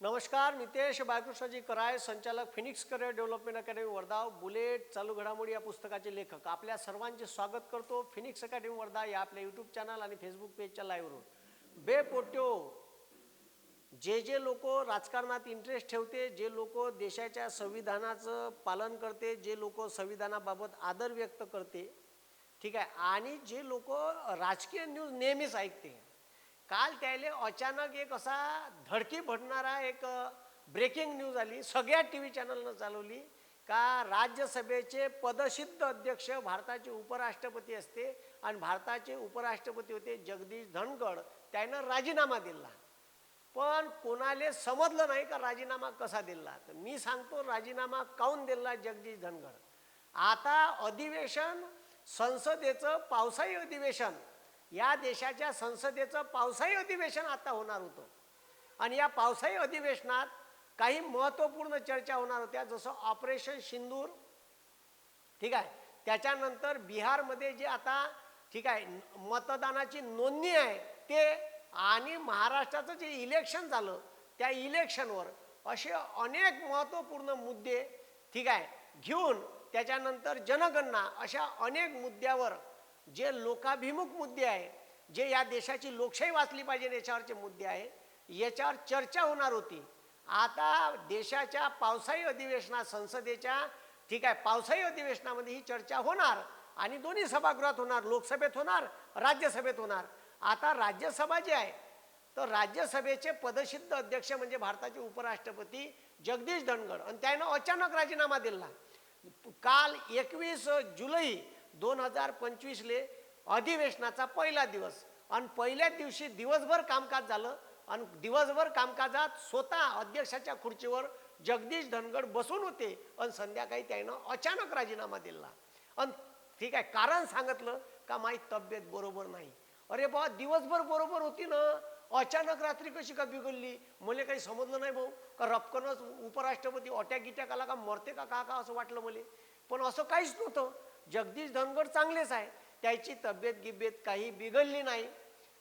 नमस्कार नितेश बाळकृष्णजी कराय संचालक Phoenix career development academy Wardha bullet चालू घडामोडी या पुस्तकाचे लेखक. आपल्या सर्वांचे स्वागत करतो फिनिक्स अकॅडमी वर्धा या आपल्या यूट्यूब चॅनल आणि फेसबुक पेजच्या लाईव्हवरून बे पोट्यो जे जे लोक राजकारणात इंटरेस्ट ठेवते जे लोक देशाच्या संविधानाचं पालन करते जे लोक संविधानाबाबत आदर व्यक्त करते ठीक आहे? आणि जे लोक राजकीय न्यूज नेहमीच ऐकते काल त्याले अचानक एक असा धडकी भरणारा एक ब्रेकिंग न्यूज आली. सगळ्या टी व्ही चॅनलनं चालवली का राज्यसभेचे पदसिद्ध अध्यक्ष भारताचे उपराष्ट्रपती असते आणि भारताचे उपराष्ट्रपती होते जगदीश धनगड. त्यानं राजीनामा दिला. पण कोणाले समजलं नाही का राजीनामा कसा दिला? तर मी सांगतो राजीनामा काऊन दिला जगदीश धनगड? आता अधिवेशन संसदेचं पावसाळी अधिवेशन या देशाच्या संसदेचं पावसाळी अधिवेशन आता होणार होतं. आणि या पावसाळी अधिवेशनात काही महत्त्वपूर्ण चर्चा होणार होत्या जसं ऑपरेशन सिंदूर. ठीक आहे? त्याच्यानंतर बिहारमध्ये जे आता ठीक आहे मतदानाची नोंदणी आहे ते आणि महाराष्ट्राचं जे इलेक्शन झालं त्या इलेक्शनवर असे अनेक महत्त्वपूर्ण मुद्दे ठीक आहे घेऊन त्याच्यानंतर जनगणना अशा अनेक मुद्द्यावर जे लोकाभिमुख मुद्दे आहे जे या देशाची लोकशाही वाचली पाहिजे याच्यावरचे मुद्दे आहे याच्यावर चर्चा होणार होती. आता देशाच्या पावसाळी अधिवेशनात संसदेच्या ठीक आहे पावसाळी अधिवेशनामध्ये ही चर्चा होणार आणि दोन्ही सभागृहात होणार लोकसभेत होणार राज्यसभेत होणार. आता राज्यसभा जी आहे तर राज्यसभेचे पदसिद्ध अध्यक्ष म्हणजे भारताचे उपराष्ट्रपती जगदीश धनगड. आणि त्यानं अचानक राजीनामा दिला. काल एकवीस जुलै दोन हजार पंचवीसले अधिवेशनाचा पहिला दिवस. आणि पहिल्या दिवशी दिवसभर कामकाज झालं. आणि दिवसभर कामकाजात स्वतः अध्यक्षाच्या खुर्चीवर जगदीश धनगड बसून होते. आणि संध्याकाळी त्यानं अचानक राजीनामा दिला. आणि ठीक आहे कारण सांगितलं का माझी तब्येत बरोबर नाही. अरे बा दिवसभर बरोबर होती ना. अचानक रात्री कशी का बिघडली? मला काही समजलं नाही भाऊ. का रपकनच उपराष्ट्रपती अटॅक गिटॅक आला का मरते का का का असं वाटलं मला? पण असं काहीच नव्हतं. जगदीश धनगर चांगलेच आहे. त्याची तब्येत गिब्येत काही बिघडली नाही.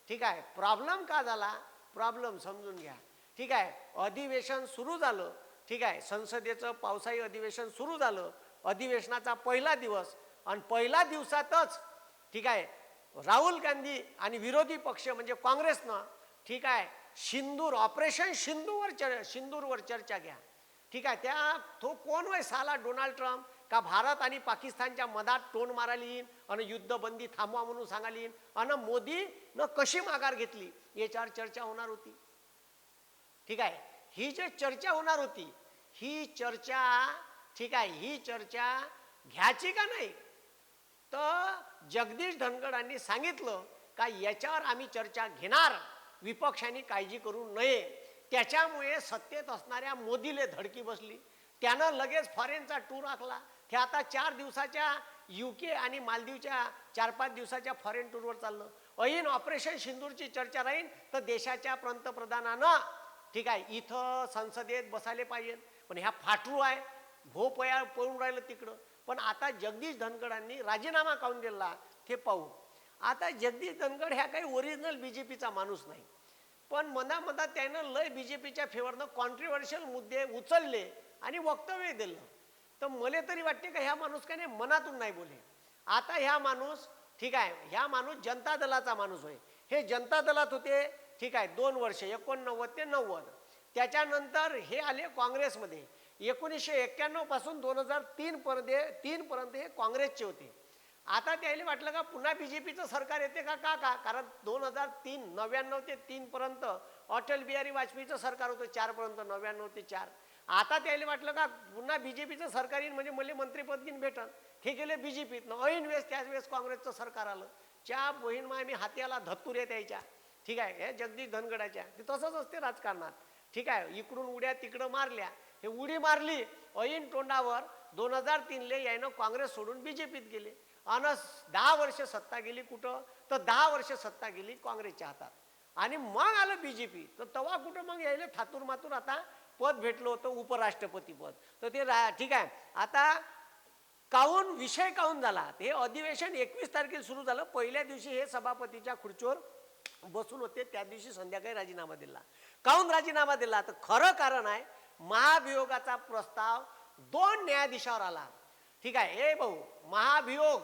ठीक आहे प्रॉब्लेम का झाला? प्रॉब्लेम समजून घ्या. ठीक आहे अधिवेशन सुरू झालं. ठीक आहे संसदेचं पावसाळी अधिवेशन सुरू झालं. अधिवेशनाचा पहिला दिवस आणि पहिल्या दिवसातच ठीक आहे राहुल गांधी आणि विरोधी पक्ष म्हणजे काँग्रेसनं ठीक आहे सिंदूर ऑपरेशन सिंदूरवर चर सिंदूरवर चर्चा घ्या. ठीक आहे त्या तो कोण वय साला डोनाल्ड ट्रम्प. का भारत आणि पाकिस्तानच्या मधात टोन मारायला येईन? आणि युद्धबंदी थांबवा म्हणून सांगायला येईन? आणि मोदी न कशी माघार घेतली? याच्यावर चर्चा होणार होती. ठीक आहे? ही जे चर्चा होणार होती ही चर्चा ठीक आहे ही चर्चा घ्यायची का नाही? तर जगदीश धनगडांनी सांगितलं का याच्यावर आम्ही चर्चा घेणार विपक्षांनी काळजी करू नये. त्याच्यामुळे सत्तेत असणाऱ्या मोदीले धडकी बसली. त्यानं लगेच फॉरेनचा टूर आखला. हे आता चार दिवसाच्या यू के आणि मालदीवच्या चार पाच दिवसाच्या फॉरेन टूरवर चाललं. ऐन ऑपरेशन सिंदूरची चर्चा राहील तर देशाच्या पंतप्रधानानं ठीक आहे इथं संसदेत बसायला पाहिजे. पण ह्या फाटरू आहे भोपया पळून राहिलं तिकडं. पण आता जगदीश धनगडांनी राजीनामा काऊन दिला ते पाहू. आता जगदीश धनगड ह्या काही ओरिजिनल बी जे पीचा माणूस नाही. पण मनामनात त्यानं लय बी जे पीच्या फेवरनं कॉन्ट्रिव्हर्शियल मुद्दे उचलले आणि वक्तव्य दिलं. तर मला तरी वाटते का ह्या माणूस काय नाही मनातून नाही बोले. आता ह्या माणूस ठीक आहे ह्या माणूस जनता दलाचा माणूस होय. हे जनता दलात होते ठीक आहे दोन वर्ष एकोणनव्वद ते नव्वद. त्याच्यानंतर हे आले काँग्रेसमध्ये. एकोणीसशे एक्क्याण्णवपासून दोन हजार तीन पर्यंत तीनपर्यंत हे काँग्रेसचे होते. आता त्याला वाटलं का पुन्हा बी जे पीचं सरकार येते का का का? कारण दोन हजार तीन नव्याण्णव ते तीनपर्यंत अटल बिहारी वाजपेयीचं सरकार होतं चारपर्यंत नव्याण्णव ते चार. आता त्याला वाटलं का पुन्हा बीजेपीचं सरकार येईल म्हणजे मला मंत्रीपद घेऊन भेटन. हे गेले बीजेपीतनं ऐन वेळेस त्याच वेळेस काँग्रेसचं सरकार आलं. च्या बहीण माय मी हात्याला धत्तुऱ्या द्यायच्या ठीक आहे हे जगदीश धनगडाच्या. ते तसंच असते राजकारणात. ठीक आहे इकडून उड्या तिकडं मारल्या. हे उडी मारली ऐन तोंडावर दोन हजार तीनले यानं काँग्रेस सोडून बीजेपीत गेले. आणि दहा वर्ष सत्ता गेली कुठं? तर दहा वर्ष सत्ता गेली काँग्रेसच्या हातात. आणि मग आलं बीजेपी. तर तवा कुठं मग यायला थातूर मातूर आता पद भेटलं होतं उपराष्ट्रपती पद. तर ते रा ठीक आहे. आता काहून विषय काहून झाला? हे अधिवेशन एकवीस तारखेला सुरू झालं. पहिल्या दिवशी हे सभापतीच्या खुर्चीवर बसून होते. त्या दिवशी संध्याकाळी राजीनामा दिला. काहून राजीनामा दिला? तर खरं कारण आहे महाभियोगाचा प्रस्ताव दोन न्यायाधीशावर आला. ठीक आहे. ए भाऊ महाभियोग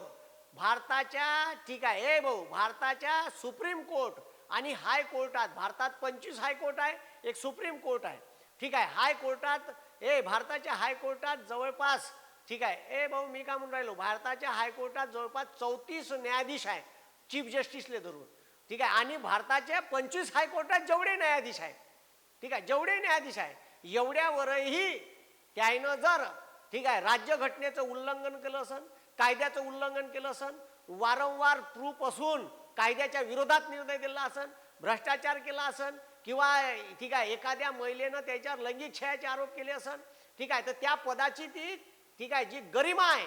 भारताच्या ठीक आहे. ए भाऊ भारताच्या सुप्रीम कोर्ट आणि हाय कोर्टात भारतात पंचवीस हायकोर्ट आहे एक सुप्रीम कोर्ट आहे. ठीक आहे हायकोर्टात ए भारताच्या हायकोर्टात जवळपास ठीक आहे ए भाऊ मी काय म्हणून राहिलो भारताच्या हायकोर्टात जवळपास चौतीस न्यायाधीश आहे चीफ जस्टिसले धरून ठीक आहे आणि भारताच्या पंचवीस हायकोर्टात जेवढे न्यायाधीश आहे ठीक आहे जेवढे न्यायाधीश आहे एवढ्यावरही त्यानं जर ठीक आहे राज्यघटनेचं उल्लंघन केलं असन कायद्याचं उल्लंघन केलं असन वारंवार प्रूफ असून कायद्याच्या विरोधात निर्णय दिला असन भ्रष्टाचार केला असन किंवा ठीक आहे एखाद्या महिलेनं त्याच्यावर लैंगिक छयाचे आरोप केले असन ठीक आहे तर त्या पदाची ती ठीक आहे जी गरिमा आहे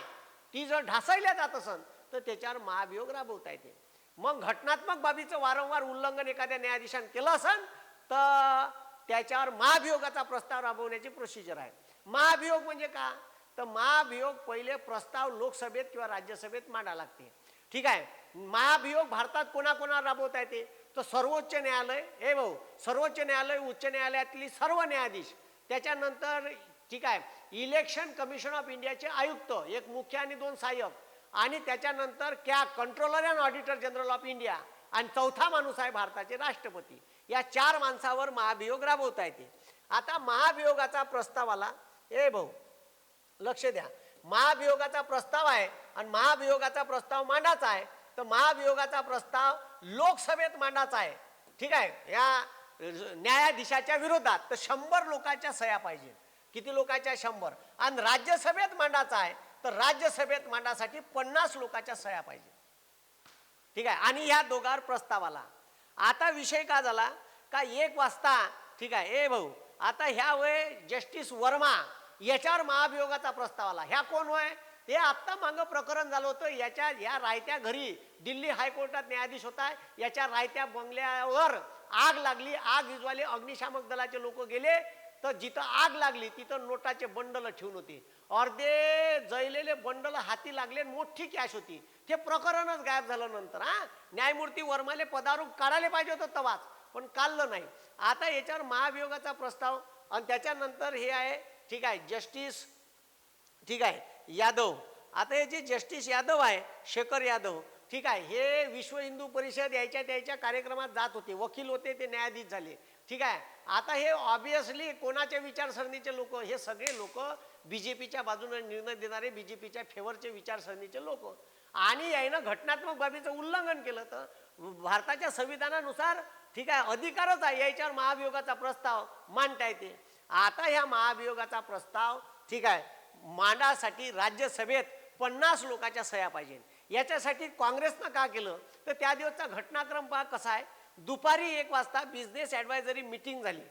ती जर ढासळल्या जात असन तर त्याच्यावर महाभियोग राबवता येते. मग घटनात्मक बाबीचं वारंवार उल्लंघन एखाद्या न्यायाधीशाने केलं असन तर त्याच्यावर महाभियोगाचा प्रस्ताव राबवण्याची प्रोसिजर आहे. महाभियोग म्हणजे का? तर महाभियोग पहिले प्रस्ताव लोकसभेत किंवा राज्यसभेत मांडा लागते. ठीक आहे महाभियोग भारतात कोणाकोणावर राबवता येते? तर सर्वोच्च न्यायालय हे भाऊ सर्वोच्च न्यायालय उच्च न्यायालयातली सर्व न्यायाधीश. त्याच्यानंतर ठीक आहे इलेक्शन कमिशन ऑफ इंडियाचे आयुक्त एक मुख्य आणि दोन सहाय्यक. आणि त्याच्यानंतर क्या controller and auditor general of India आणि चौथा माणूस आहे भारताचे राष्ट्रपती. या चार माणसावर महाभियोग राबवता येते. आता महाभियोगाचा प्रस्ताव आला. ए भाऊ लक्ष द्या. महाभियोगाचा प्रस्ताव आहे आणि महाभियोगाचा प्रस्ताव मांडाचा आहे. तर महाभियोगाचा प्रस्ताव लोकसभेत मांडाचा आहे. ठीक आहे? या न्यायाधीशाच्या विरोधात तर शंभर लोकांच्या सह्या पाहिजे. किती लोकांच्या? शंभर. आणि राज्यसभेत मांडाचा आहे तर राज्यसभेत मांडासाठी पन्नास लोकांच्या सह्या पाहिजे. ठीक आहे? आणि ह्या दोघांवर प्रस्ताव आला. आता विषय का झाला? का एक वाजता ठीक आहे ए भाऊ आता ह्या वय जस्टिस वर्मा याच्यावर महाभियोगाचा प्रस्ताव आला. ह्या कोण होय? हे आत्ता मागं प्रकरण झालं होतं. याच्या या रायत्या घरी दिल्ली हायकोर्टात न्यायाधीश होता याच्या रायत्या बंगल्यावर आग लागली. आग विजवाले अग्निशामक दलाचे लोक गेले. तर जिथं आग लागली तिथं नोटाचे बंडल ठेवून होते. अर्धे जळलेले बंडल हाती लागले मोठी कॅश होती. ते प्रकरणच गायब झालं नंतर हा. न्यायमूर्ती वर्माले पदारूप काढायला पाहिजे होतं तवाच पण काढलं नाही. आता याच्यावर महाभियोगाचा प्रस्ताव आणि त्याच्यानंतर हे आहे ठीक आहे जस्टिस ठीक आहे. यादव. आता हे जे जस्टिस यादव आहे शेखर यादव ठीक आहे हे विश्व हिंदू परिषद यायच्या त्याच्या कार्यक्रमात जात होते वकील होते ते न्यायाधीश झाले ठीक आहे. आता हे ऑब्विसली कोणाच्या विचारसरणीचे लोक हे सगळे लोक बी जे पीच्या बाजूने निर्णय देणारे बी जे पीच्या फेवरचे विचारसरणीचे लोक. आणि यानं घटनात्मक बाबीचं उल्लंघन केलं तर भारताच्या संविधानानुसार ठीक आहे अधिकारच आहे याच्यावर महाभियोगाचा प्रस्ताव मांडता येते. आता ह्या महाभियोगाचा प्रस्ताव ठीक आहे मांडासाठी राज्यसभेत पन्नास लोकांच्या सह्या पाहिजे. याच्यासाठी काँग्रेसनं का केलं? तर त्या दिवसचा घटनाक्रम पहा कसा आहे. दुपारी एक वाजता बिझनेस ॲडवायझरी मिटिंग झाली.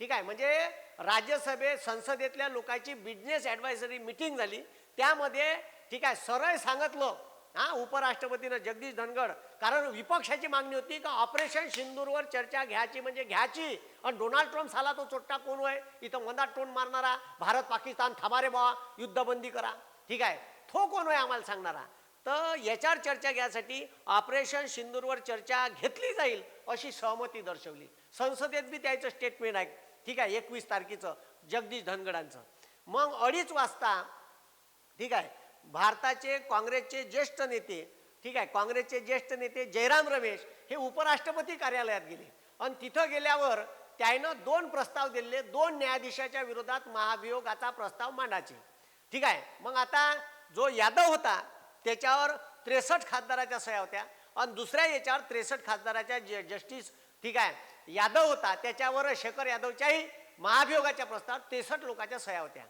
ठीक आहे म्हणजे राज्यसभेत संसदेतल्या लोकांची बिझनेस ॲडवायझरी मिटिंग झाली. त्यामध्ये ठीक आहे सरळ सांगितलं. हा उपराष्ट्रपतीनं जगदीश धनगड कारण विपक्षाची मागणी होती का ऑपरेशन सिंदूरवर चर्चा घ्यायची म्हणजे घ्यायची. आणि डोनाल्ड ट्रम्प साला तो चोट्टा कोण होय? इथं मधात टोन मारणारा भारत पाकिस्तान थांबारे बा युद्धबंदी करा. ठीक आहे. तो कोण होय आम्हाला सांगणारा? तर याच्यावर चर्चा घ्यायसाठी ऑपरेशन सिंदूरवर चर्चा घेतली जाईल अशी सहमती दर्शवली. संसदेत बी त्याचं स्टेटमेंट आहे. ठीक आहे एकवीस तारखेचं जगदीश धनगडांचं. मग अडीच वाजता ठीक आहे भारताचे काँग्रेसचे ज्येष्ठ नेते ठीक आहे काँग्रेसचे ज्येष्ठ नेते जयराम रमेश हे उपराष्ट्रपती कार्यालयात गेले. आणि तिथं गेल्यावर त्यानं दोन प्रस्ताव दिले दोन न्यायाधीशाच्या विरोधात महाभियोगाचा प्रस्ताव मांडायचे. ठीक आहे मग आता जो यादव होता त्याच्यावर त्रेसष्ट खासदाराच्या सह्या होत्या. आणि दुसऱ्या याच्यावर त्रेसष्ट खासदाराच्या ज जस्टिस ठीक आहे यादव होता त्याच्यावर शेखर यादवच्याही महाभियोगाच्या प्रस्ताव त्रेसष्ट लोकांच्या सह्या होत्या.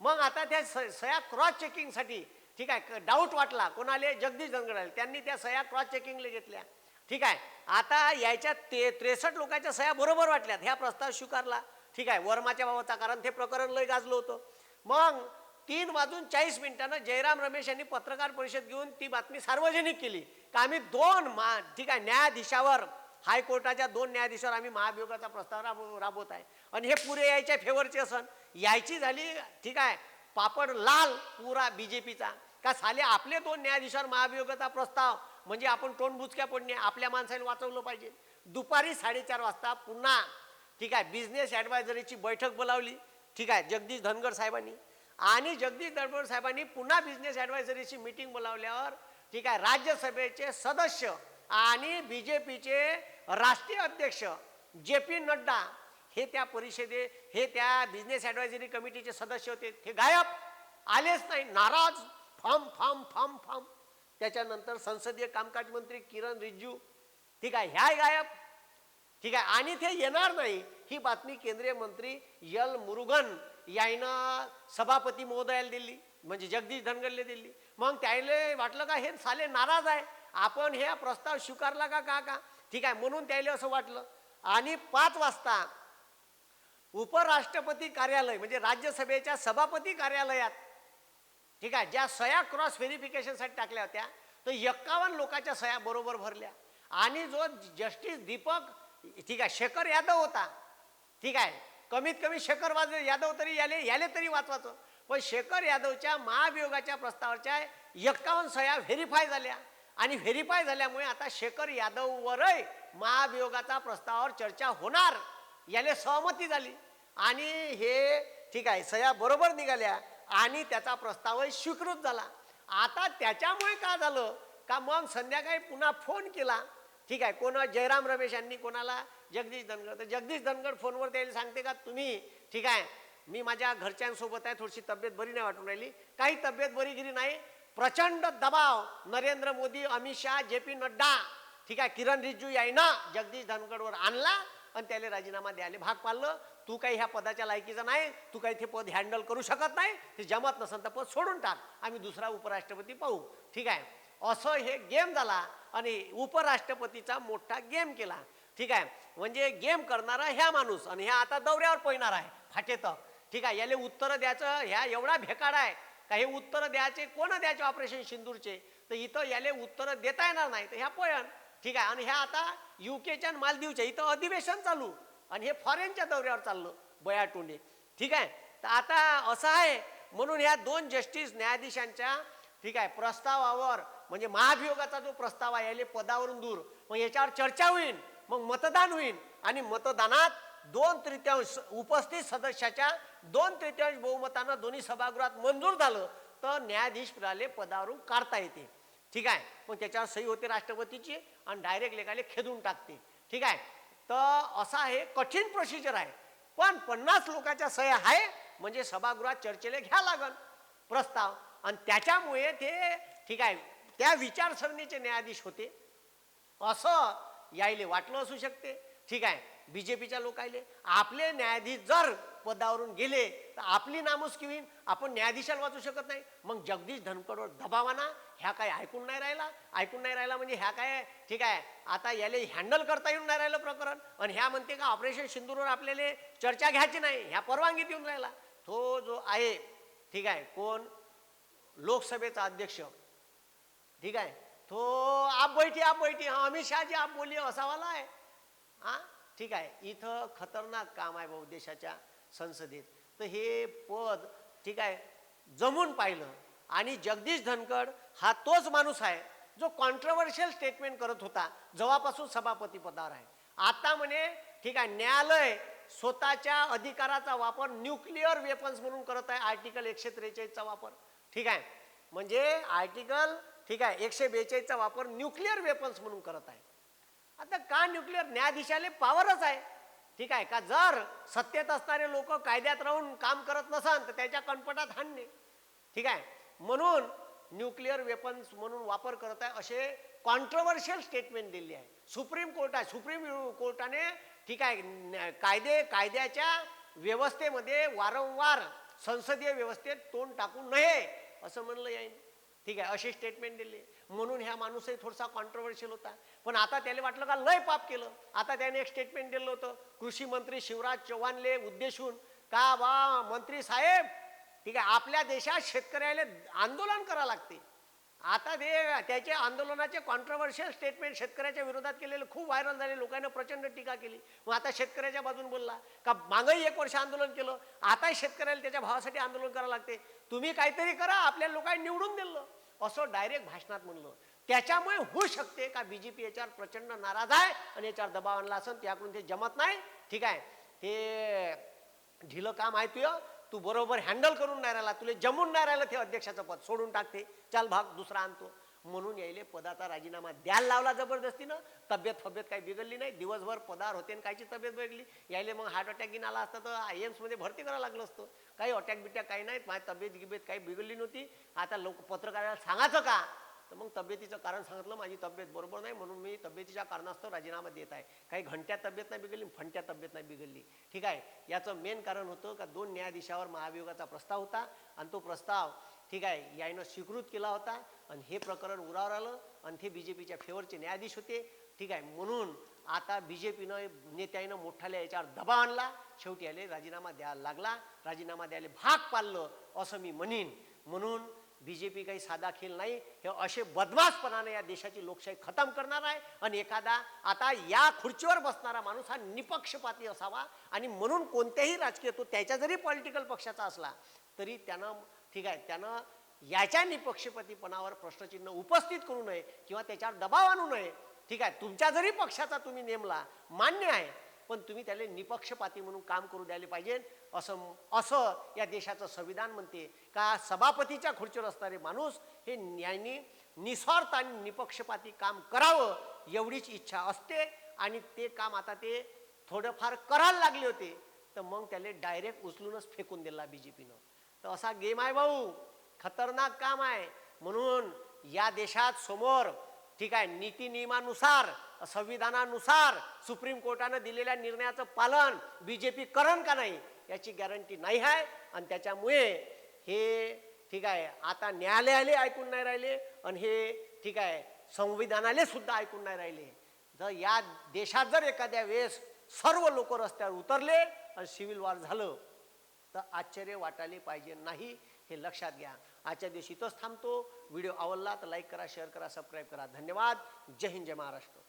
मग आता त्या स सह्या क्रॉस चेकिंगसाठी ठीक आहे डाऊट वाटला कोणाले? जगदीश धनगड त्यांनी त्या सह्या क्रॉस चेकिंगला घेतल्या. ठीक आहे आता याच्या ते त्रेसष्ट लोकांच्या सह्या बरोबर वाटल्यात. ह्या प्रस्ताव स्वीकारला. ठीक आहे वर्माच्या बाबाचा कारण ते प्रकरण लय गाजलं होतं. मग तीन वाजून चाळीस मिनिटानं जयराम रमेश यांनी पत्रकार परिषद घेऊन ती बातमी सार्वजनिक केली. का आम्ही दोन मा ठीक आहे न्यायाधीशावर हायकोर्टाच्या दोन न्यायाधीशावर आम्ही महाभियोगाचा प्रस्ताव राबव राबवत आहे. आणि हे पुरे यायच्या फेवरचे असन यायची झाली ठीक आहे पापड लाल पुरा बी जे पीचा का साले आपले दोन न्यायाधीशांवर महाभियोगाचा प्रस्ताव म्हणजे आपण तोंड बुचक्या पडणे आपल्या माणसाने वाचवलं पाहिजे. दुपारी साडेचार वाजता पुन्हा ठीक आहे बिझनेस ॲडवायझरीची बैठक बोलावली ठीक आहे जगदीश धनगर साहेबांनी. आणि जगदीश धनगर साहेबांनी पुन्हा बिझनेस ॲडवायझरीची मीटिंग बोलावल्यावर ठीक आहे राज्यसभेचे सदस्य आणि बी जे पीचे राष्ट्रीय अध्यक्ष जे पी नड्डा हे त्या परिषदे हे त्या बिझनेस ॲडवायझरी कमिटीचे सदस्य होते. ते गायब आलेच नाही नाराज. फम फम फम फम. त्याच्यानंतर संसदीय कामकाज मंत्री किरण रिज्जू. ठीक आहे ह्याय गायब. ठीक आहे आणि ते येणार नाही. ही बातमी केंद्रीय मंत्री यल मुरुगन यायनं सभापती महोदयाला दिली म्हणजे जगदीश धनगरले दिली. मग त्याले वाटलं का हे साले नाराज आहे. आपण हे प्रस्ताव स्वीकारला का का का? ठीक आहे म्हणून त्याला असं वाटलं. आणि पाच वाजता उपराष्ट्रपती कार्यालय म्हणजे राज्यसभेच्या सभापती कार्यालयात ठीक आहे? ज्या सह्या क्रॉस व्हेरिफिकेशनसाठी टाकल्या होत्या तर एक्कावन्न लोकांच्या सह्या बरोबर भरल्या. आणि जो जस्टिस दीपक ठीक आहे शेखर यादव होता. ठीक आहे? कमीत कमी शेखर वाज यादव तरी याले याले तरी वाचवायचं. पण शेखर यादवच्या महाभियोगाच्या प्रस्तावाच्या एक्कावन्न सह्या व्हेरीफाय झाल्या. आणि व्हेरीफाय झाल्यामुळे आता शेखर यादववरही महाभियोगाचा प्रस्तावावर चर्चा होणार. याले सहमती झाली. आणि हे ठीक आहे सह्या बरोबर निघाल्या. आणि त्याचा प्रस्तावही स्वीकृत झाला. आता त्याच्यामुळे का झालं? का मग संध्याकाळी पुन्हा फोन केला? ठीक आहे कोणा? जयराम रमेश यांनी कोणाला? जगदीश धनगड. तर जगदीश धनगड फोनवर त्याला सांगते का तुम्ही? ठीक आहे मी माझ्या घरच्यांसोबत आहे थोडीशी तब्येत बरी नाही वाटून राहिली. काही तब्येत बरी गिरी नाही. प्रचंड दबाव. Narendra Modi Amit Shah J P Nadda. ठीक आहे किरण रिजू यायनं जगदीश धनगडवर आणला. आणि त्याला राजीनामा द्यायला भाग पाडलं. तू काही ह्या पदाच्या लायकीचा नाही तू काही ते पद हँडल करू शकत नाही ते जमत नसेल तर पद सोडून टाक. आम्ही दुसरा उपराष्ट्रपती पाहू. ठीक आहे? असं हे गेम झाला आणि उपराष्ट्रपतीचा मोठा गेम केला. ठीक आहे? म्हणजे गेम करणारा ह्या माणूस आणि ह्या आता दौऱ्यावर पळणार आहे. फाटेत. ठीक आहे? याले उत्तरं द्यायचं ह्या एवढा भेकाड आहे. का हे उत्तरं द्यायचे कोण द्यायचे ऑपरेशन सिंदूरचे? तर इथं याले उत्तरं देता येणार नाही. तर ह्या पळण. ठीक आहे आणि ह्या आता युकेच्या आणि मालदीवच्या इथं अधिवेशन चालू. आणि हे फॉरेनच्या दौऱ्यावर चाललं बया टोंडे ठीक आहे तर आता असं आहे म्हणून ह्या दोन जस्टिस न्यायाधीशांच्या ठीक आहे प्रस्तावावर म्हणजे महाभियोगाचा जो प्रस्ताव आहे याले पदावरून दूर. मग याच्यावर चर्चा होईल मग मतदान होईल आणि मतदानात दोन तृतीयांश उपस्थित सदस्याच्या दोन तृतीयांश बहुमतानं दोन्ही सभागृहात मंजूर झालं तर न्यायाधीश पदावरून काढता येते ठीक आहे? मग त्याच्यावर सही होते राष्ट्रपतीची आणि डायरेक्ट लेखाले खेदून टाकते. ठीक आहे? तर असा हे कठीण प्रोसिजर आहे. पण पन्नास लोकांच्या सह्या आहे म्हणजे सभागृहात चर्चेला घ्या लागल प्रस्ताव. आणि त्याच्यामुळे ते ठीक आहे त्या विचारसरणीचे न्यायाधीश होते. असं यायले वाटलं असू शकते. ठीक आहे? बी जे पीच्या लोकायले आपले न्यायाधीश जर पदावरून गेले तर आपली नामुसकी होईल आपण न्यायाधीशाला वाचू शकत नाही. मग जगदीश धनकडवर दबावाना ह्या काय ऐकून नाही राहिला? ऐकून नाही राहिला म्हणजे ह्या काय? ठीक आहे. आता याले हँडल करता येऊन नाही राहिलं प्रकरण. आणि ह्या म्हणते का ऑपरेशन सिंदूरवर आपल्याला चर्चा घ्यायची नाही. ह्या परवानगीत येऊन राहिला. तो जो आहे ठीक आहे कोण? लोकसभेचा अध्यक्ष. ठीक आहे. तो आप बैठी आप बैठी हा अमित शहाजी आप बोलिए असावाला आहे. हा? ठीक आहे. इथं खतरनाक काम आहे भाऊ देशाच्या संसदेत. तर हे पद ठीक आहे जमून पाहिलं. आणि जगदीश धनखड हा तोच माणूस आहे जो कॉन्ट्रवर्शियल स्टेटमेंट करत होता. जेव्हापासून सभापती पदावर आहे. आता म्हणे ठीक आहे न्यायालय स्वतःच्या अधिकाराचा वापर न्यूक्लिअर वेपन्स म्हणून करत आहे. आर्टिकल एकशे त्रेचाळीसचा वापर. ठीक आहे? म्हणजे आर्टिकल ठीक आहे एकशे बेचाळीसचा वापर न्यूक्लिअर वेपन्स म्हणून करत आहे. आता का न्यूक्लिअर न्यायाधीशाले पॉवरच आहे. ठीक आहे? का जर सत्तेत असणारे लोक कायद्यात राहून काम करत नसाल तर त्याच्या कणपटात हाणणे. ठीक आहे? म्हणून न्यूक्लिअर वेपन्स म्हणून वापर करत आहे असे कॉन्ट्रोवर्शियल स्टेटमेंट दिली आहे. सुप्रीम कोर्ट आहे. सुप्रीम कोर्टाने ठीक आहे कायदे कायद्याच्या व्यवस्थेमध्ये वारंवार संसदीय व्यवस्थेत तोंड टाकू नये असं म्हणलं याईन ठीक आहे अशी स्टेटमेंट दिली. म्हणून ह्या माणूसही थोडासा कॉन्ट्रोवर्शियल होता. पण आता त्याला वाटलं का लय पाप केलं. आता त्याने एक स्टेटमेंट दिलं होतं. कृषी मंत्री शिवराज चव्हाणले उद्देशून का बा मंत्री साहेब ठीक आहे आपल्या देशात शेतकऱ्याला आंदोलन करावं लागते. आता ते त्याचे आंदोलनाचे कॉन्ट्रोवर्शियल स्टेटमेंट शेतकऱ्याच्या विरोधात केलेले खूप व्हायरल झाले लोकांनी प्रचंड टीका केली. मग आता शेतकऱ्याच्या बाजून बोलला का मागही एक वर्ष आंदोलन केलं आता शेतकऱ्याला त्याच्या भावासाठी आंदोलन करावं लागते. तुम्ही काहीतरी करा आपल्या लोकांनी निवडून दिलं. असं डायरेक्ट भाषणात म्हणलं. त्याच्यामुळे होऊ शकते का बीजेपी याच्यावर प्रचंड नाराज आहे आणि याच्यावर दबाव आणला असेल त्याकडून ते जमत नाही. ठीक आहे. हे ढिलं काम आहे तुझं. तू बरोबर हँडल करून नाही राहिला तुला जमून नाही राहिलं ते अध्यक्षाचं पद. सोडून टाकते चाल भाग दुसरा आणतो. म्हणून यायले पदाचा राजीनामा द्यायला लावला जबरदस्तीनं. तब्येत फब्येत काही बिघडली नाही. दिवसभर पदार होते आणि कायची तब्येत बिघडली? यायले मग हार्ट अटॅक घेऊन आला असता तर आयमध्ये भरती करावं लागलं असतं. काही अटॅक बिटॅक काही नाही माझी तब्येत गिबेत काही बिघडली नव्हती. आता लोक पत्रकाराला सांगायचं का? तर मग तब्येतीचं कारण सांगितलं माझी तब्येत बरोबर नाही म्हणून मी तब्येतीच्या कारणास्तव राजीनामा देत आहे. काही घंट्या तब्येत नाही बिघडली फंट्या तब्येत नाही बिघडली. ठीक आहे? याचं मेन कारण होतं का दोन न्यायाधीशावर महाभियोगाचा प्रस्ताव होता आणि तो प्रस्ताव ठीक आहे यायनं स्वीकृत केला होता आणि हे प्रकरण उरावर आलं आणि ते बी जे पीच्या फेवरचे न्यायाधीश होते. ठीक आहे? म्हणून आता बी जे पीनं नेत्यानं मोठाल्या याच्यावर दबाव आणला. शेवटी आले राजीनामा द्यायला लागला. राजीनामा द्यायला भाग पाडलं असं मी म्हणीन. म्हणून बी जे पी काही साधा खेळ नाही हे असे बदमाशपणाने या देशाची लोकशाही खतम करणार आहे आणि एखादा आता या खुर्चीवर बसणारा माणूस हा निपक्षपाती असावा आणि म्हणून कोणत्याही राजकीय तो त्याच्या जरी पॉलिटिकल पक्षाचा असला तरी त्यानं ठीक आहे त्यानं याच्या निपक्षपातीपणावर प्रश्नचिन्ह उपस्थित करू नये किंवा त्याच्यावर दबाव आणू नये. ठीक आहे तुमच्या जरी पक्षाचा तुम्ही नेमला मान्य आहे पण तुम्ही त्याला निपक्षपाती म्हणून काम करू द्यायला पाहिजे. असं असं या देशाचं संविधान म्हणते. का सभापतीच्या खुर्चीवर असणारे माणूस हे न्यायनी निस्वार्थ आणि निपक्षपाती काम करावं एवढीच इच्छा असते. आणि ते काम आता ते थोडंफार करायला लागले होते. तर मग त्याला डायरेक्ट उचलूनच फेकून दिला बी जे पीनं तर असा गेम आहे भाऊ. खतरनाक काम आहे. म्हणून या देशात समोर ठीक आहे नीती नियमानुसार संविधानानुसार सुप्रीम कोर्टानं दिलेल्या निर्णयाचं पालन बीजेपी करण का नाही याची गॅरंटी नाही आहे आणि त्याच्यामुळे हे ठीक आहे आता न्यायालयाले ऐकून नाही राहिले आणि हे ठीक आहे संविधानाले सुद्धा ऐकून नाही राहिले. जर या देशात जर एखाद्या वेळेस सर्व लोक रस्त्यावर उतरले आणि सिव्हिल वॉर झालं तर आश्चर्य वाटायला पाहिजे नाही हे लक्षात घ्या. आजच्या दिवशी इथंच थांबतो. व्हिडिओ आवडला तर लाईक करा शेअर करा सबस्क्राईब करा. धन्यवाद. जय हिंद जय महाराष्ट्र.